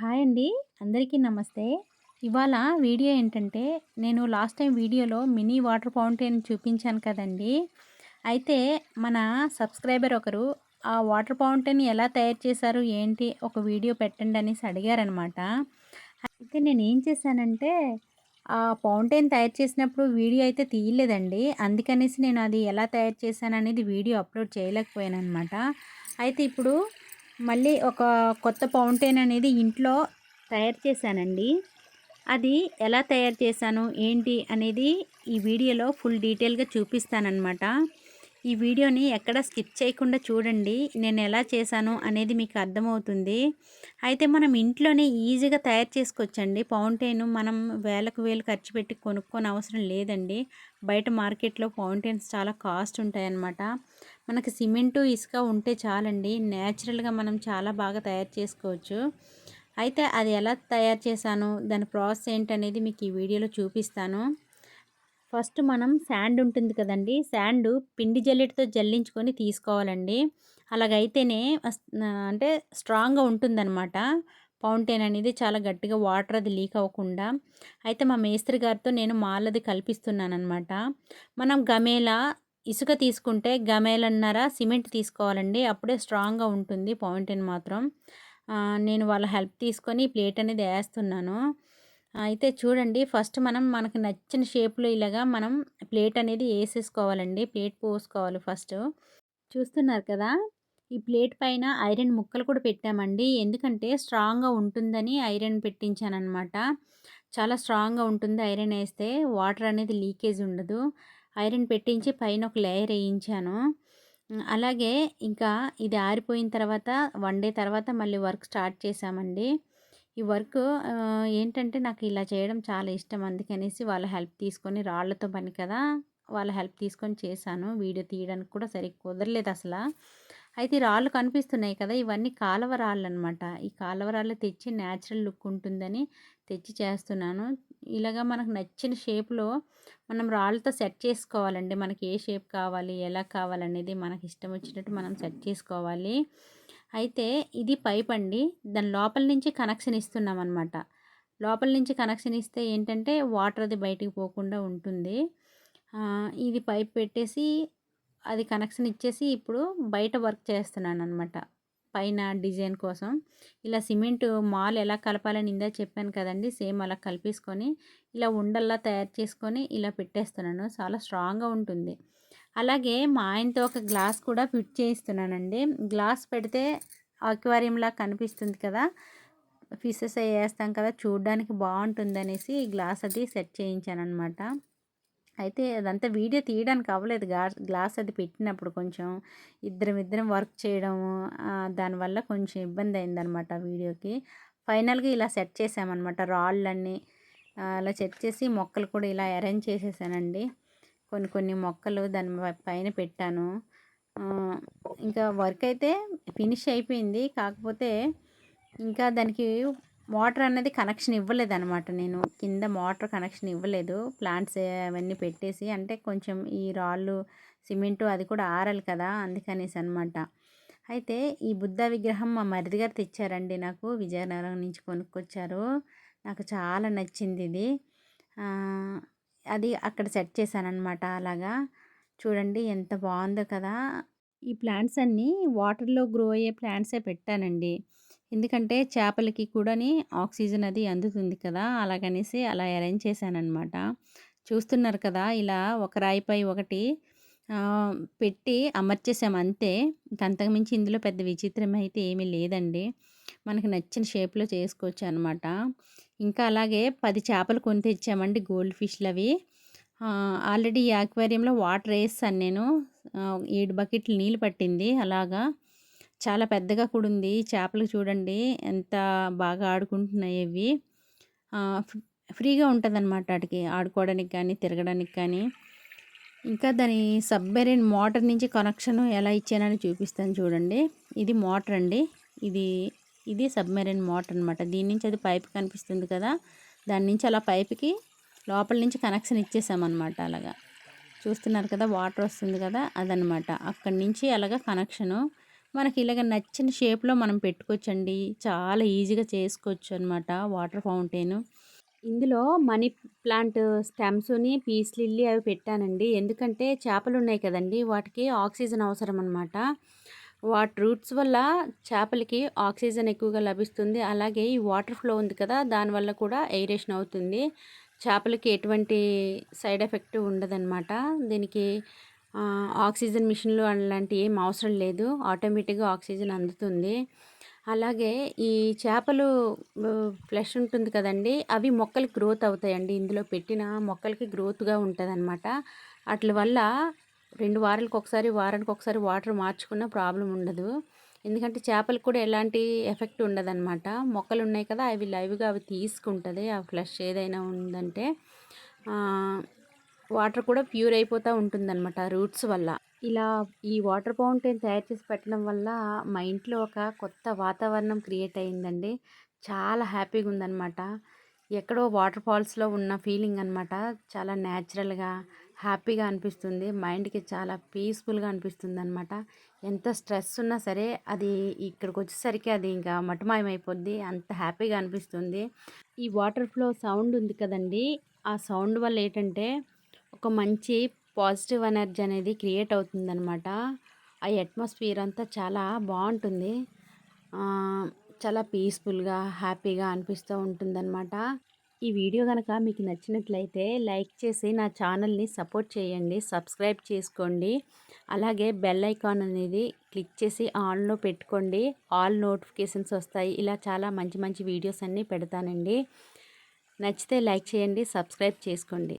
Hi అండి. అందరికీ నమస్తే. ఇవాళ వీడియో ఏంటంటే నేను లాస్ట్ టైం వీడియోలో మినీ వాటర్ ఫౌంటైన్ చూపించాను కదండి. అయితే మన సబ్స్క్రైబర్ ఒకరు ఆ వాటర్ ఫౌంటైన్ ఎలా తయారు చేశారు ఏంటి ఒక వీడియో పెట్టండి అనేసి అడిగారనమాట. అయితే నేను ఏం చేశానంటే ఆ ఫౌంటైన్ తయారు చేసినప్పుడు వీడియో అయితే తీయలేదండి. అందుకనేసి నేను అది ఎలా తయారు చేశాను అనేది వీడియో అప్లోడ్ చేయలేకపోయాను అనమాట అయితే ఇప్పుడు మళ్ళీ ఒక కొత్త ఫౌంటైన్ అనేది ఇంట్లో తయారు చేశానండి. అది ఎలా తయారు చేశాను ఏంటి అనేది ఈ వీడియోలో ఫుల్ డీటెయిల్గా చూపిస్తానమాట ఈ వీడియోని ఎక్కడ స్కిప్ చేయకుండా చూడండి. నేను ఎలా చేశాను అనేది మీకు అర్థమవుతుంది. అయితే మనం ఇంట్లోనే ఈజీగా తయారు చేసుకోవచ్చండి. ఫౌంటైన్ మనం వేలకు వేలు ఖర్చు పెట్టి కొనుక్కొని అవసరం లేదండి. బయట మార్కెట్లో పౌంటైన్స్ చాలా కాస్ట్ ఉంటాయన్నమాట. మనకి సిమెంటు ఇసుక ఉంటే చాలండి. న్యాచురల్గా మనం చాలా బాగా తయారు చేసుకోవచ్చు. అయితే అది ఎలా తయారు చేశాను? దాని ప్రాసెస్ ఏంటనేది మీకు ఈ వీడియోలో చూపిస్తాను. ఫస్ట్ మనం శాండ్ ఉంటుంది కదండి శాండ్ పిండి జల్లెటతో జల్లించుకొని తీసుకోవాలండి. అలాగైతేనే అంటే స్ట్రాంగ్గా ఉంటుందన్నమాట. ఫౌంటైన్ అనేది చాలా గట్టిగా వాటర్ అది లీక్ అవ్వకుండా. అయితే మా మేస్త్రి గారితో నేను మాలది కల్పిస్తున్నాను అనమాట మనం గమేలా ఇసుక తీసుకుంటే గమేలన్నర సిమెంట్ తీసుకోవాలండి. అప్పుడే స్ట్రాంగ్గా ఉంటుంది ఫౌంటైన్ మాత్రం. నేను వాళ్ళ హెల్ప్ తీసుకొని ప్లేట్ అనేది వేస్తున్నాను. అయితే చూడండి ఫస్ట్ మనం మనకు నచ్చిన షేప్లో ఇలాగా మనం ప్లేట్ అనేది వేసేసుకోవాలండి ప్లేట్ పోసుకోవాలి ఫస్ట్. చూస్తున్నారు కదా ఈ ప్లేట్ పైన ఐరన్ ముక్కలు కూడా పెట్టామండి. ఎందుకంటే స్ట్రాంగ్గా ఉంటుందని ఐరన్ పెట్టించాను అనమాట చాలా స్ట్రాంగ్గా ఉంటుంది ఐరన్ వేస్తే వాటర్ అనేది లీకేజ్ ఉండదు. ఐరన్ పెట్టించి పైన ఒక లేయర్ వేయించాను. అలాగే ఇంకా ఇది ఆరిపోయిన తర్వాత వన్ డే తర్వాత మళ్ళీ వర్క్ స్టార్ట్ చేసామండి ఈ వర్క్ ఏంటంటే నాకు ఇలా చేయడం చాలా ఇష్టం. అందుకనేసి వాళ్ళ హెల్ప్ తీసుకొని రాళ్ళతో పని కదా! వాళ్ళ హెల్ప్ తీసుకొని చేశాను. వీడియో తీయడానికి కూడా సరిగ్గా కుదరలేదు అసలు. అయితే ఈ రాళ్ళు కనిపిస్తున్నాయి కదా! ఇవన్నీ కాలవ రాళ్ళు అనమాట ఈ కాలవ రాళ్ళు తెచ్చి న్యాచురల్ లుక్ ఉంటుందని తెచ్చి చేస్తున్నాను. ఇలాగా మనకు నచ్చిన షేప్లో మనం రాళ్ళతో సెట్ చేసుకోవాలండి. మనకి ఏ షేప్ కావాలి? ఎలా కావాలనేది మనకి ఇష్టం వచ్చినట్టు మనం సెట్ చేసుకోవాలి. అయితే ఇది పైప్ అండి దాని లోపల నుంచి కనెక్షన్ ఇస్తున్నాం అనమాట లోపల నుంచి కనెక్షన్ ఇస్తే ఏంటంటే వాటర్ అది బయటికి పోకుండా ఉంటుంది. ఇది పైప్ పెట్టేసి అది కనెక్షన్ ఇచ్చేసి ఇప్పుడు బయట వర్క్ చేస్తున్నాను అనమాట పైన డిజైన్ కోసం. ఇలా సిమెంట్ మాల్ ఎలా కలపాలని ఇందా చెప్పాను కదండి. సేమ్ అలా కలిపేసుకొని ఇలా ఉండల్లా తయారు చేసుకొని ఇలా పెట్టేస్తున్నాను. చాలా స్ట్రాంగ్గా ఉంటుంది. అలాగే మా ఆయనతో ఒక గ్లాస్ కూడా ఫిట్ చేయిస్తున్నానండి. గ్లాస్ పెడితే ఆక్వారియంలా కనిపిస్తుంది కదా. ఫిషెస్ వేస్తాం కదా చూడడానికి బాగుంటుందనేసి గ్లాస్ అది సెట్ చేయించాను అనమాట అయితే అదంతా వీడియో తీయడానికి అవ్వలేదు. గ్లాస్ గ్లాస్ అది పెట్టినప్పుడు కొంచెం ఇద్దరం ఇద్దరం వర్క్ చేయడము దానివల్ల కొంచెం ఇబ్బంది అయిందనమాట వీడియోకి. ఫైనల్గా ఇలా సెట్ చేసామన్నమాట. రాళ్ళన్నీ అలా సెట్ చేసి మొక్కలు కూడా ఇలా అరేంజ్ చేసేసానండి. కొన్ని కొన్ని మొక్కలు దాని పైన పెట్టాను. ఇంకా వర్క్ అయితే ఫినిష్ అయిపోయింది. కాకపోతే ఇంకా దానికి మోటార్ అనేది కనెక్షన్ ఇవ్వలేదు అనమాట నేను కింద మోటార్ కనెక్షన్ ఇవ్వలేదు. ప్లాంట్స్ అవన్నీ పెట్టేసి అంటే కొంచెం ఈ రాళ్ళు సిమెంటు అది కూడా ఆరాలి కదా అందుకనేసి అనమాట అయితే ఈ బుద్ధ విగ్రహం మా మరిది గారు తెచ్చారండి నాకు. విజయనగరం నుంచి కొనుక్కొచ్చారు. నాకు చాలా నచ్చింది ఇది. అది అక్కడ సెట్ చేశానమాట అలాగా. చూడండి ఎంత బాగుందో కదా. ఈ ప్లాంట్స్ అన్నీ వాటర్లో గ్రో అయ్యే ప్లాంట్సే పెట్టానండి. ఎందుకంటే చేపలకి కూడాని ఆక్సిజన్ అది అందుతుంది కదా. అలాగనేసి అలా అరేంజ్ చేశానమాట చూస్తున్నారు కదా ఇలా ఒక రాయిపై ఒకటి పెట్టి అమర్చేసాం అంతే ఇంకంతకుమించి ఇందులో పెద్ద విచిత్రం అయితే ఏమీ లేదండి. మనకి నచ్చిన షేప్లో చేసుకోవచ్చు అనమాట ఇంకా అలాగే పది చేపలు కొని తెచ్చామండి గోల్డ్ ఫిష్లు అవి. ఆల్రెడీ ఈ వాటర్ వేస్తాను నేను. ఏడు బకెట్లు నీళ్ళు పట్టింది అలాగా. చాలా పెద్దగా కూడా ఉంది. చేపలు చూడండి ఎంత బాగా ఆడుకుంటున్నాయి ఇవి. ఫ్రీగా ఉంటుంది అనమాట వాటికి ఆడుకోవడానికి కానీ తిరగడానికి కానీ. ఇంకా దాని సబ్మెరీన్ మోటార్ నుంచి కనెక్షన్ ఎలా ఇచ్చానని చూపిస్తాను చూడండి. ఇది మోటార్ అండి. ఇది ఇది సబ్మెరైన్ మోటర్ అనమాట దీని నుంచి అది పైప్ కనిపిస్తుంది కదా దాని నుంచి అలా పైప్కి లోపల నుంచి కనెక్షన్ ఇచ్చేసామన్నమాట అలాగా. చూస్తున్నారు కదా వాటర్ వస్తుంది కదా అదనమాట అక్కడి నుంచి అలాగా కనెక్షను. మనకి ఇలాగ నచ్చిన షేప్లో మనం పెట్టుకోవచ్చండి. చాలా ఈజీగా చేసుకోవచ్చు అనమాట వాటర్ ఫౌంటైన్. ఇందులో మనీ ప్లాంట్ స్టెమ్స్ని పీస్ లిల్లీ అవి పెట్టానండి. ఎందుకంటే చేపలు ఉన్నాయి కదండి వాటికి ఆక్సిజన్ అవసరం అనమాట వాటి రూట్స్ వల్ల చేపలకి ఆక్సిజన్ ఎక్కువగా లభిస్తుంది. అలాగే ఈ వాటర్ ఫ్లో ఉంది కదా దానివల్ల కూడా ఎయిరేషన్ అవుతుంది. చేపలకి ఎటువంటి సైడ్ ఎఫెక్ట్ ఉండదన్నమాట. దీనికి ఆక్సిజన్ మిషన్లు అలాంటివి ఏం అవసరం లేదు. ఆటోమేటిక్గా ఆక్సిజన్ అందుతుంది. అలాగే ఈ చేపలు ఫ్లెష్ ఉంటుంది కదండి అవి మొక్కలకి గ్రోత్ అవుతాయండి. ఇందులో పెట్టిన మొక్కలకి గ్రోత్గా ఉంటుంది అనమాట వాటి వల్ల రెండు వారాలకు ఒకసారి వారానికి ఒకసారి వాటర్ మార్చుకున్న ప్రాబ్లం ఉండదు. ఎందుకంటే చేపలకు కూడా ఎలాంటి ఎఫెక్ట్ ఉండదన్నమాట. మొక్కలు ఉన్నాయి కదా అవి లైవ్గా అవి తీసుకుంటుంది. ఆ ఫ్లష్ ఏదైనా ఉందంటే వాటర్ కూడా ప్యూర్ అయిపోతూ ఉంటుందన్నమాట రూట్స్ వల్ల. ఇలా ఈ వాటర్ ఫౌంటైన్ తయారు చేసి పెట్టడం వల్ల మా ఇంట్లో ఒక కొత్త వాతావరణం క్రియేట్ అయిందండి. చాలా హ్యాపీగా ఉందన్నమాట. ఎక్కడో వాటర్ ఫాల్స్లో ఉన్న ఫీలింగ్ అనమాట చాలా న్యాచురల్గా హ్యాపీగా అనిపిస్తుంది. మైండ్కి చాలా పీస్ఫుల్గా అనిపిస్తుంది అనమాట ఎంత స్ట్రెస్ ఉన్నా సరే అది ఇక్కడికి వచ్చేసరికి అది ఇంకా మటుమాయమైపోద్ది. అంత హ్యాపీగా అనిపిస్తుంది. ఈ వాటర్ ఫ్లో సౌండ్ ఉంది కదండి. ఆ సౌండ్ వల్ల ఏంటంటే ఒక మంచి పాజిటివ్ ఎనర్జీ అనేది క్రియేట్ అవుతుందన్నమాట. ఆ అట్మాస్ఫియర్ అంతా చాలా బాగుంటుంది. చాలా పీస్ఫుల్గా హ్యాపీగా అనిపిస్తూ ఉంటుందన్నమాట. ఈ వీడియో కనుక మీకు నచ్చినట్లయితే లైక్ చేసి నా ఛానల్ని సపోర్ట్ చేయండి సబ్స్క్రైబ్ చేసుకోండి. అలాగే బెల్ ఐకాన్ అనేది క్లిక్ చేసి ఆన్లో పెట్టుకోండి. ఆల్ నోటిఫికేషన్స్ వస్తాయి. ఇలా చాలా మంచి మంచి వీడియోస్ అన్నీ పెడతానండి. నచ్చితే లైక్ చేయండి సబ్స్క్రైబ్ చేసుకోండి.